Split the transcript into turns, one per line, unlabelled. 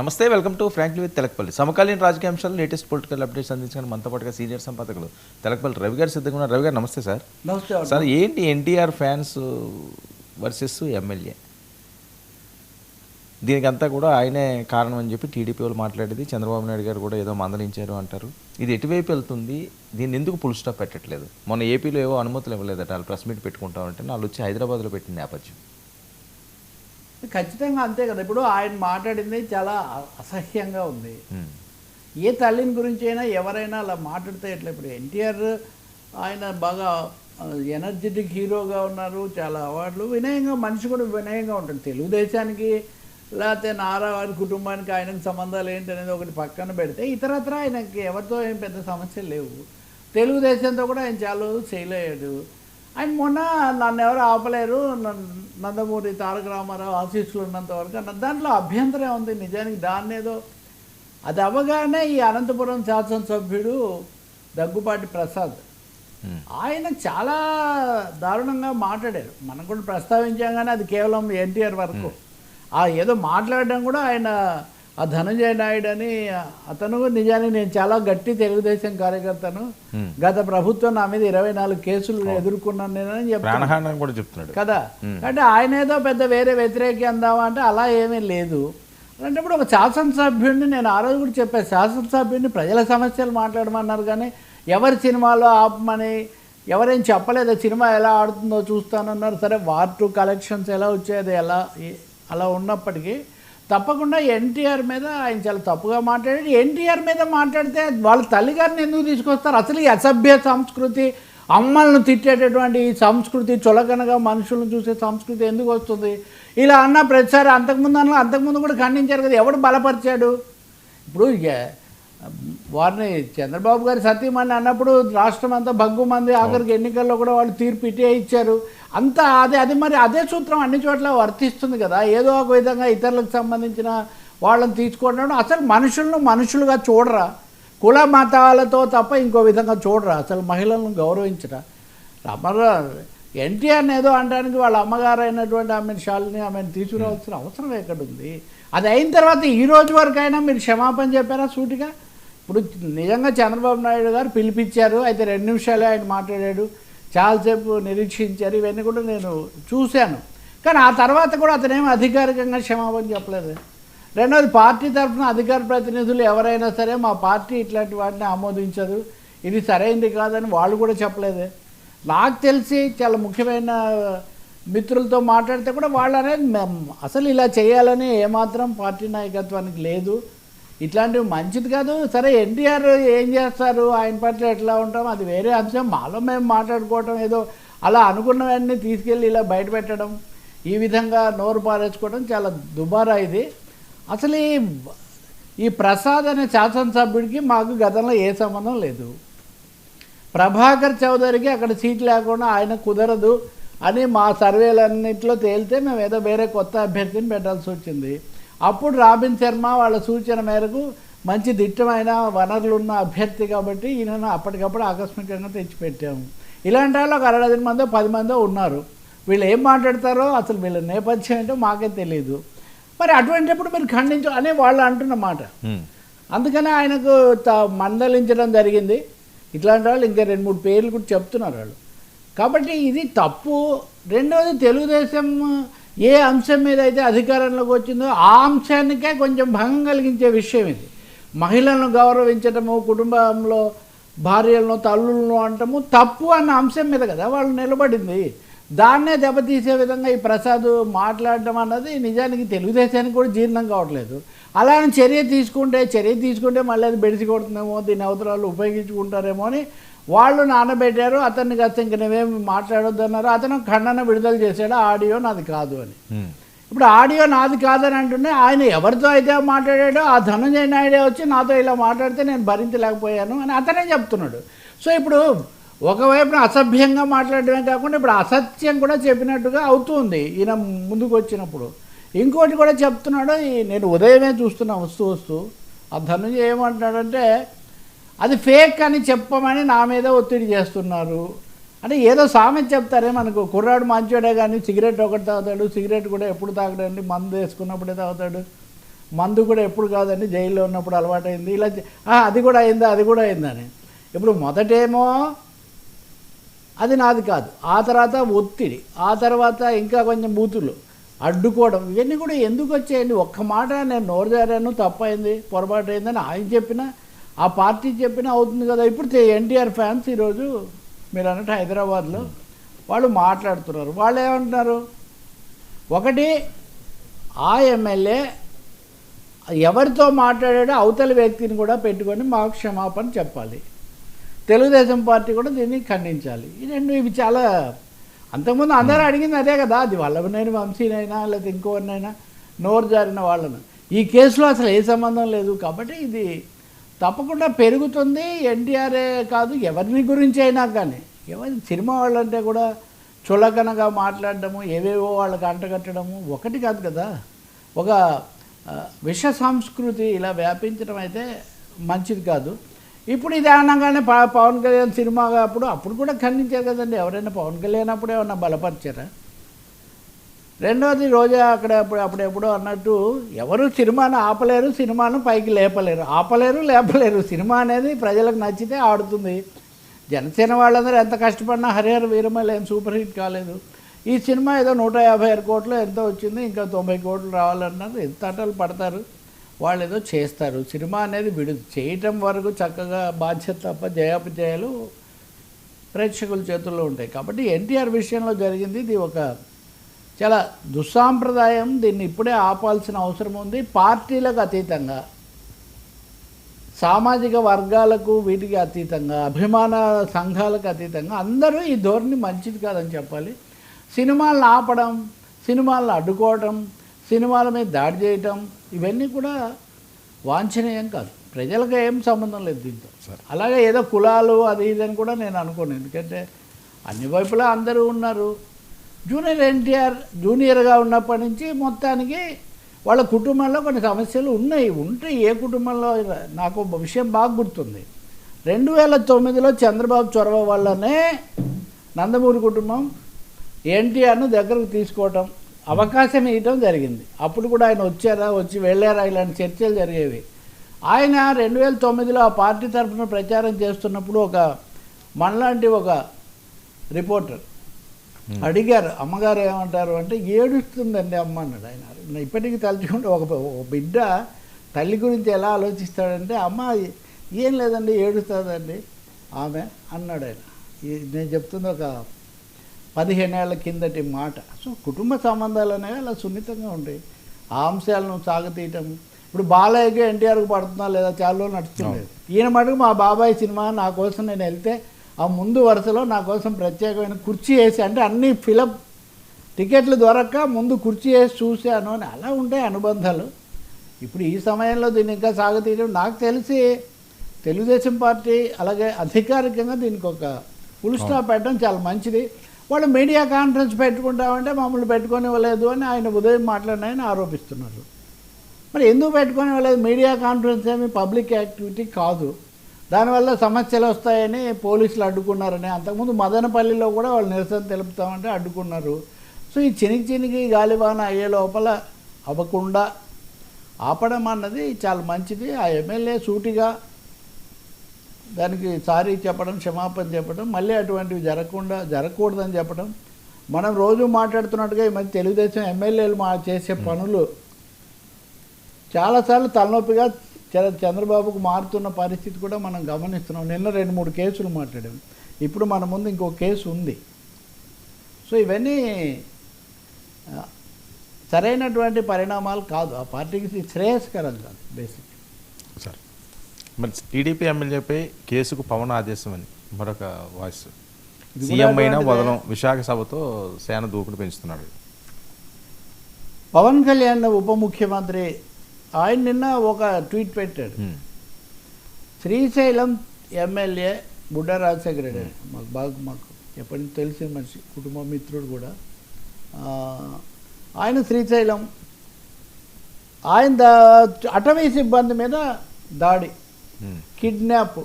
నమస్తే welcome to frankly with Telakapalli. సమకాలీన రాజకీయ అంశాలు లేటెస్ట్ పొలిటికల్ అప్డేట్స్ అందించడానికి మనతో పాటుగా సీనియర్ సంపాదకులు తెలకపల్లి రవి గారు సిద్ధంగా ఉన్నారు. రవి గారు నమస్తే సార్.
నమస్తే
సార్ ఏంటి ఎన్టీఆర్ ఫ్యాన్స్ వర్సెస్ ఎమ్మెల్యే? దీనికంతా కూడా ఆయనే కారణం అని చెప్పి టీడీపీ వాళ్ళు మాట్లాడేది. చంద్రబాబు నాయుడు గారు కూడా ఏదో మందలించారు అంటారు. ఇది ఎటువైపు వెళ్తుంది? దీన్ని ఎందుకు పుల్ స్టాప్ పెట్టట్లేదు? మొన్న ఏపీలో ఏవో అనుమతులు ఇవ్వలేదట. వాళ్ళు ప్రెస్ మీట్ పెట్టుకుంటామంటే వాళ్ళు వచ్చి హైదరాబాద్లో పెట్టిన నేపథ్యం.
ఖచ్చితంగా అంతే కదా. ఇప్పుడు ఆయన మాట్లాడింది చాలా అసహ్యంగా ఉంది. ఏ తల్లిని గురించి అయినా ఎవరైనా అలా మాట్లాడితే ఎట్లా? ఇప్పుడు ఎన్టీఆర్ ఆయన బాగా ఎనర్జెటిక్ హీరోగా ఉన్నారు చాలా అవార్డులు వినయంగా మనిషి కూడా వినయంగా ఉంటుంది తెలుగుదేశానికి లేకపోతే నారా వారి కుటుంబానికి ఆయనకు సంబంధాలు ఏంటి అనేది ఒకటి పక్కన పెడితే ఇతరత్ర ఆయనకి ఎవరితో ఏం పెద్ద సమస్యలు లేవు. తెలుగుదేశంతో కూడా ఆయన చాలా రోజులు చేయలేడు ఆయన మొన్న నన్ను ఎవరు ఆపలేరు నందమూరి తారక రామారావు ఆశీస్సులు ఉన్నంత వరకు అన్న దాంట్లో అభ్యంతరం ఉంది నిజానికి దాన్ని ఏదో అది అవ్వగానే ఈ అనంతపురం శాసనసభ్యుడు దగ్గుపాటి ప్రసాద్. ఆయన చాలా దారుణంగా మాట్లాడారు. మనం కూడా ప్రస్తావించాం కానీ అది కేవలం ఎన్టీఆర్ వరకు. ఆ ఏదో మాట్లాడడం కూడా ఆయన ఆ ధనంజయ నాయుడు అని అతను నిజానికి నేను చాలా గట్టి తెలుగుదేశం కార్యకర్తను. గత ప్రభుత్వం నా మీద ఇరవై నాలుగు కేసులు ఎదుర్కొన్నాను నేనని చెప్తాను.
ప్రాణహానం కూడా చెప్తున్నాడు.
కదా? అంటే ఆయన ఏదో పెద్ద వేరే వ్యతిరేకి అందామా అంటే అలా ఏమీ లేదు. అంటే ఇప్పుడు ఒక శాసనసభ్యుడిని నేను ఆ రోజు కూడా చెప్పాను శాసనసభ్యుడిని ప్రజల సమస్యలు మాట్లాడమన్నారు కానీ ఎవరి సినిమాలో ఆపమని ఎవరేం చెప్పలేదు సినిమా ఎలా ఆడుతుందో చూస్తానన్నారు. సరే వార్ టూ కలెక్షన్స్ ఎలా వచ్చేది ఎలా అలా ఉన్నప్పటికీ తప్పకుండా ఎన్టీఆర్ మీద ఆయన చాలా తప్పుగా మాట్లాడాడు. ఎన్టీఆర్ మీద మాట్లాడితే వాళ్ళ తల్లిగారిని ఎందుకు తీసుకొస్తారు? అసలు ఈ అసభ్య సంస్కృతి అమ్మలను తిట్టేటటువంటి ఈ సంస్కృతి చులకనగా మనుషులను చూసే సంస్కృతి ఎందుకు వస్తుంది? ఇలా అన్న ప్రతిసారి అంతకుముందు అన్న అంతకుముందు కూడా ఖండించారు కదా ఎవడు బలపరిచాడు? ఇప్పుడు ఇక వారిని చంద్రబాబు గారి సతీమణి అన్నప్పుడు రాష్ట్రం అంతా భగ్గుమంది ఆఖరికి ఎన్నికల్లో కూడా వాళ్ళు తీర్పు ఇటే ఇచ్చారు. అంతా అదే అది మరి అదే సూత్రం అన్ని చోట్ల వర్తిస్తుంది కదా. ఏదో ఒక విధంగా ఇతరులకు సంబంధించిన వాళ్ళని తీసుకోవడం అసలు మనుషులను మనుషులుగా చూడరా. కుల మతాలతో తప్ప ఇంకో విధంగా చూడరా. అసలు మహిళలను గౌరవించరా. రమరా ఎన్టీఆర్ని ఏదో అనడానికి వాళ్ళ అమ్మగారు అయినటువంటి ఆమె షాలిని ఆమెను తీసుకురావాల్సిన అవసరం ఎక్కడుంది? అది అయిన తర్వాత ఈ రోజు వరకు అయినా మీరు క్షమాపణ చెప్పారా సూటిగా? ఇప్పుడు నిజంగా చంద్రబాబు నాయుడు గారు పిలిపించారు అయితే రెండు నిమిషాలే ఆయన మాట్లాడాడు. చాలాసేపు నిరీక్షించారు ఇవన్నీ కూడా నేను చూశాను. కానీ ఆ తర్వాత కూడా అతనేమి అధికారికంగా క్షమాపణ చెప్పలేదు. రెండవది పార్టీ తరఫున అధికార ప్రతినిధులు ఎవరైనా సరే మా పార్టీ ఇట్లాంటి వాటిని ఆమోదించదు. ఇది సరైనది కాదని వాళ్ళు కూడా చెప్పలేదు. నాకు తెలిసి చాలా ముఖ్యమైన మిత్రులతో మాట్లాడితే కూడా వాళ్ళు అనేది అసలు ఇలా చేయాలని ఏమాత్రం పార్టీ నాయకత్వానికి లేదు. ఇట్లాంటివి మంచిది కాదు. సరే ఎన్టీఆర్ ఏం చేస్తారు? ఆయన పట్ల ఎట్లా ఉంటాం? అది వేరే అంశం. మాలో మేము మాట్లాడుకోవటం ఏదో అలా అనుకున్నవన్నీ తీసుకెళ్ళి ఇలా బయట పెట్టడం ఈ విధంగా నోరు పారేసుకోవడం చాలా దుబారా ఇది. అసలు ఈ ఈ ప్రసాద్ అనే శాసనసభ్యుడికి మాకు గతంలో ఏ సంబంధం లేదు. ప్రభాకర్ చౌదరికి అక్కడ సీట్ లేకుండా ఆయన కుదరదు అని మా సర్వేలన్నింటిలో తేలితే మేము ఏదో వేరే కొత్త అభ్యర్థిని పెట్టాల్సి వచ్చింది. అప్పుడు రాబిన్ శర్మ వాళ్ళ సూచన మేరకు మంచి దిట్టమైన వనరులు ఉన్న అభ్యర్థి కాబట్టి ఈయనను అప్పటికప్పుడు ఆకస్మికంగా తెచ్చిపెట్టాము. ఇలాంటి వాళ్ళు ఒక అరడజన మందో పది మందో ఉన్నారు. వీళ్ళు ఏం మాట్లాడతారో అసలు వీళ్ళ నేపథ్యం ఏంటో మాకే తెలియదు మరి అటువంటిప్పుడు మీరు ఖండించు అనే వాళ్ళు అంటున్నమాట. అందుకనే ఆయనకు త- మందలించడం జరిగింది. ఇట్లాంటి వాళ్ళు ఇంకా రెండు మూడు పేర్లు కూడా చెప్తున్నారు వాళ్ళు. కాబట్టి ఇది తప్పు. రెండవది తెలుగుదేశం ఏ అంశం మీద అయితే అధికారంలోకి వచ్చిందో ఆ అంశానికే కొంచెం భంగం కలిగించే విషయం ఇది. మహిళలను గౌరవించటము కుటుంబంలో భార్యలను తల్లులను అంటము తప్పు అన్న అంశం మీద కదా వాళ్ళు నిలబడింది. దాన్నే దెబ్బతీసే విధంగా ఈ ప్రసాద్ మాట్లాడడం అన్నది నిజానికి తెలుగుదేశానికి కూడా జీర్ణం కావట్లేదు. అలానే చర్య తీసుకుంటే చర్య తీసుకుంటే మళ్ళీ అది బెడిసి కొడుతుందేమో దీని అవతరాలు ఉపయోగించుకుంటారేమో అని వాళ్ళు నానబెట్టారు అతన్ని కాస్త ఇంక నువ్వేమి మాట్లాడొద్దు అన్నారు అతను ఖండన విడుదల చేశాడు ఆడియో నాది కాదు అని. ఇప్పుడు ఆడియో నాది కాదని అంటుంటే ఆయన ఎవరితో అయితే మాట్లాడాడో ఆ ధనంజయ నాయుడే వచ్చి నాతో ఇలా మాట్లాడితే నేను భరించలేకపోయాను అని అతనే చెప్తున్నాడు. సో ఇప్పుడు ఒకవైపున అసభ్యంగా మాట్లాడడమే కాకుండా ఇప్పుడు అసత్యం కూడా చెప్పినట్టుగా అవుతుంది ఈయన ముందుకు వచ్చినప్పుడు ఇంకోటి కూడా చెప్తున్నాడు నేను ఉదయమే చూస్తున్నా వస్తూ వస్తూ ఆ ధనంజయ ఏమంటున్నాడంటే అది ఫేక్ అని చెప్పమని నా మీద ఒత్తిడి చేస్తున్నారు. అంటే ఏదో సామెత చెప్తారే మనకు. కుర్రాడు మంచోడే కానీ సిగరెట్ ఒకటి తాగుతాడు సిగరెట్ కూడా ఎప్పుడు తాగడండి? మందు వేసుకున్నప్పుడే తాగుతాడు. మందు కూడా ఎప్పుడు కాదండి? జైల్లో ఉన్నప్పుడు అలవాటైంది. ఇలా అది కూడా అయిందా? అది కూడా అయిందని ఇప్పుడు మొదటేమో అది నాది కాదు. ఆ తర్వాత ఒత్తిడి. ఆ తర్వాత ఇంకా కొంచెం బూతులు. అడ్డుకోవడం. ఇవన్నీ కూడా ఎందుకు వచ్చాయండి? ఒక్క మాట నేను నోరు జారాను తప్పైంది పొరపాటు అయిందని ఆయన చెప్పినా ఆ పార్టీ చెప్పినా అవుతుంది కదా. ఇప్పుడు ఎన్టీఆర్ ఫ్యాన్స్ ఈరోజు మీరు అన్నట్టు హైదరాబాద్లో వాళ్ళు మాట్లాడుతున్నారు. వాళ్ళు ఏమంటున్నారు? ఒకటి ఆ ఎమ్మెల్యే ఎవరితో మాట్లాడాడో అవతలి వ్యక్తిని కూడా పెట్టుకొని మాకు క్షమాపణ చెప్పాలి. తెలుగుదేశం పార్టీ కూడా దీన్ని ఖండించాలి. ఈ రెండు ఇవి చాలా అంతకుముందు అందరూ అడిగింది అదే కదా. అది వల్లభనేని వంశీనైనా లేదా ఇంకోరినైనా నోరు జారిన వాళ్ళను. ఈ కేసులో అసలు ఏ సంబంధం లేదు. కాబట్టి ఇది తప్పకుండా పెరుగుతుంది. ఎన్టీఆర్ఏ కాదు ఎవరిని గురించి అయినా కానీ. ఎవరి సినిమా వాళ్ళంటే కూడా చులకనగా మాట్లాడడము ఏవేవో వాళ్ళకి అంటగట్టడము ఒకటి కాదు కదా. ఒక విష సంస్కృతి ఇలా వ్యాపించడం అయితే మంచిది కాదు. ఇప్పుడు ఇది అనగానే ప- పవన్ కళ్యాణ్ సినిమా అప్పుడు అప్పుడు కూడా ఖండించారు కదండి. ఎవరైనా పవన్ కళ్యాణ్ అప్పుడు ఏమన్నా బలపరిచారా? రెండవది రోజా అక్కడ అప్పుడు అప్పుడెప్పుడో అన్నట్టు ఎవరు సినిమాను ఆపలేరు సినిమాను పైకి లేపలేరు. ఆపలేరు లేపలేరు. సినిమా అనేది ప్రజలకు నచ్చితే ఆడుతుంది. జనసేన వాళ్ళందరూ ఎంత కష్టపడినా హరిహర వీరమల్ ఏం సూపర్ హిట్ కాలేదు. ఈ సినిమా ఏదో నూట యాభై ఆరు కోట్లు ఎంతో వచ్చింది ఇంకా తొంభై కోట్లు రావాలన్నారు. ఎంత ఆటలు పడతారు? వాళ్ళు ఏదో చేస్తారు. సినిమా అనేది విడు చేయటం వరకు చక్కగా బాధ్యత తప్ప జయాపజయాలు ప్రేక్షకుల చేతుల్లో ఉంటాయి. కాబట్టి ఎన్టీఆర్ విషయంలో జరిగింది. ఇది ఒక చాలా దుస్సాంప్రదాయం దీన్ని ఇప్పుడే ఆపాల్సిన అవసరం ఉంది. పార్టీలకు అతీతంగా సామాజిక వర్గాలకు వీటికి అతీతంగా అభిమాన సంఘాలకు అతీతంగా అందరూ ఈ ధోరణి మంచిది కాదని చెప్పాలి. సినిమాలను ఆపడం సినిమాలను అడ్డుకోవడం సినిమాల మీద దాడి చేయటం ఇవన్నీ కూడా వాంఛనీయం కాదు. ప్రజలకు ఏం సంబంధం లేదు దీంతో. అలాగే ఏదో కులాలు అది ఇది అని కూడా నేను అనుకోను. ఎందుకంటే అన్ని వైపులా అందరూ ఉన్నారు. జూనియర్ ఎన్టీఆర్ జూనియర్గా ఉన్నప్పటి నుంచి మొత్తానికి వాళ్ళ కుటుంబంలో కొన్ని సమస్యలు ఉన్నాయి. ఉంటే ఏ కుటుంబంలో నాకు విషయం బాగా గుర్తుంది. రెండు వేల తొమ్మిదిలో చంద్రబాబు చొరవ వల్లనే నందమూరి కుటుంబం ఎన్టీఆర్ను దగ్గరకు తీసుకోవటం అవకాశం ఇవ్వటం జరిగింది. అప్పుడు కూడా ఆయన వచ్చారా వచ్చి వెళ్ళారా ఇలాంటి చర్చలు జరిగేవి. ఆయన రెండు వేల తొమ్మిదిలో ఆ పార్టీ తరఫున ప్రచారం చేస్తున్నప్పుడు ఒక మనలాంటి ఒక రిపోర్టర్ అడిగారు అమ్మగారు ఏమంటారు అంటే ఏడుస్తుందండి అమ్మ అన్నాడు ఆయన. ఇప్పటికీ తలుచుకుంటే ఒక ఒక బిడ్డ తల్లి గురించి ఎలా ఆలోచిస్తాడంటే అమ్మ ఏం లేదండి ఏడుస్తుందండి. ఆమె అన్నాడు ఆయన. నేను చెప్తుంది ఒక పదిహేనేళ్ళ కిందటి మాట. సో కుటుంబ సంబంధాలు అనేవి అలా సున్నితంగా ఉంటాయి. ఆ అంశాలను సాగతీయటం. ఇప్పుడు బాలయ్యకి ఎన్టీఆర్కి పడుతుందా లేదా? చాలా నడుస్తుంది ఈయన మటుకు మా బాబాయ్ సినిమా నా కోసం నేను వెళ్తే ఆ ముందు వరుసలో నా కోసం ప్రత్యేకమైన కుర్చీ వేసి అంటే అన్ని ఫిలప్ టికెట్లు దొరక్క ముందు కుర్చీ వేసి చూశాను అని. అలా ఉంటాయి అనుబంధాలు. ఇప్పుడు ఈ సమయంలో దీన్ని ఇంకా సాగతీయడం నాకు తెలిసి తెలుగుదేశం పార్టీ అలాగే అధికారికంగా దీనికి ఒక ఫుల్ స్టాప్ పెట్టడం చాలా మంచిది. వాళ్ళు మీడియా కాన్ఫరెన్స్ పెట్టుకుంటామంటే మమ్మల్ని పెట్టుకోనివ్వలేదు అని ఆయన ఉదయం మాట్లాడినాయని ఆరోపిస్తున్నారు. మరి ఎందుకు పెట్టుకొని వాళ్ళది మీడియా కాన్ఫరెన్స్ ఏమి పబ్లిక్ యాక్టివిటీ కాదు. దానివల్ల సమస్యలు వస్తాయని పోలీసులు అడ్డుకున్నారని అంతకుముందు మదనపల్లిలో కూడా వాళ్ళు నిరసన తెలుపుతామంటే అడ్డుకున్నారు. సో ఈ చినికి చినికి గాలివాన అయ్యే లోపల అవ్వకుండా ఆపడం అన్నది చాలా మంచిది. ఆ ఎమ్మెల్యే సూటిగా దానికి సారీ చెప్పడం క్షమాపణ చెప్పడం మళ్ళీ అటువంటివి జరగకుండా జరగకూడదని చెప్పడం. మనం రోజు మాట్లాడుతున్నట్టుగా ఈ మధ్య తెలుగుదేశం ఎమ్మెల్యేలు మా చేసే పనులు చాలాసార్లు తలనొప్పిగా చంద్రబాబుకు మారుతున్న పరిస్థితి కూడా మనం గమనిస్తున్నాం. నిన్న రెండు మూడు కేసులు మాట్లాడాం. ఇప్పుడు మన ముందు ఇంకో కేసు ఉంది. సో ఇవన్నీ సరైనటువంటి పరిణామాలు కాదు. ఆ పార్టీకి శ్రేయస్కరం కాదు బేసిక్.
సార్. మరి టీడీపీ ఎమ్మెల్యేపై కేసుకు పవన్ ఆదేశం అని మరొక వాయిస్. సీఎం అయినా. వదలం. విశాఖ సభతో సేన దూకుడు పెంచుతున్నాడు.
పవన్ కళ్యాణ్ ఉప ముఖ్యమంత్రి ఆయన నిన్న ఒక ట్వీట్ పెట్టాడు. శ్రీశైలం ఎమ్మెల్యే బుడ్డ రాజశేఖర రెడ్డి. మాకు బాగా మాకు ఎప్పటి నుంచి తెలిసిన మనిషి కుటుంబ మిత్రుడు కూడా ఆయన శ్రీశైలం ఆయన దా అటవీ సిబ్బంది మీద దాడి. కిడ్నాప్